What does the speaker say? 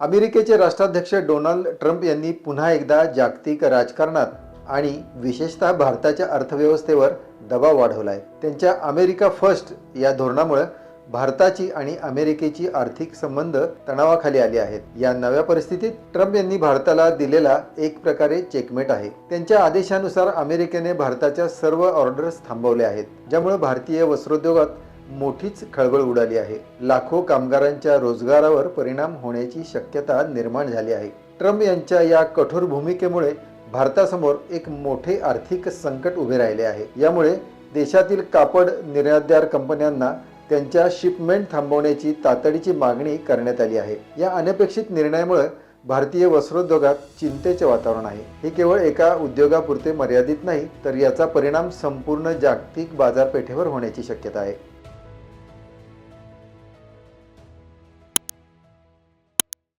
अमेरिकेचे राष्ट्राध्यक्ष Donald Trump यांनी पुन्हा एकदा जागतिक राजकारणात आणि विशेषतः भारताच्या अर्थव्यवस्थेवर दबाव वाढवला आहे त्यांच्या अमेरिका फर्स्ट या धोरणामुळे भारताची आणि अमेरिकेची आर्थिक संबंध तणावाखाली आले आहेत. या नव्या परिस्थितीत ट्रम्प यांनी भारताला दिलेला एक प्रकारे चेकमेट आहे. त्यांच्या आदेशानुसार अमेरिकेने भारताच्या सर्व ऑर्डर्स थांबवल्या आहेत ज्यामुळे भारतीय वस्त्रोद्योगात मोठीच खळबळ उडाली आहे. लाखो कामगारांच्या रोजगारावर परिणाम होण्याची शक्यता निर्माण झाली आहे. ट्रम्प यांच्या या कठोर भूमिकेमुळे भारतासमोर एक मोठे आर्थिक संकट उभे राहिले आहे. यामुळे देशातील कापड निर्यातदार कंपन्यांना त्यांच्या शिपमेंट थांबवण्याची तातडीची मागणी करण्यात आली आहे. या अनपेक्षित निर्णयामुळे भारतीय वस्त्रोद्योगात चिंतेचे वातावरण आहे. हे केवळ एका उद्योगापुरते मर्यादित नाही तर याचा परिणाम संपूर्ण जागतिक बाजारपेठेवर होण्याची शक्यता आहे.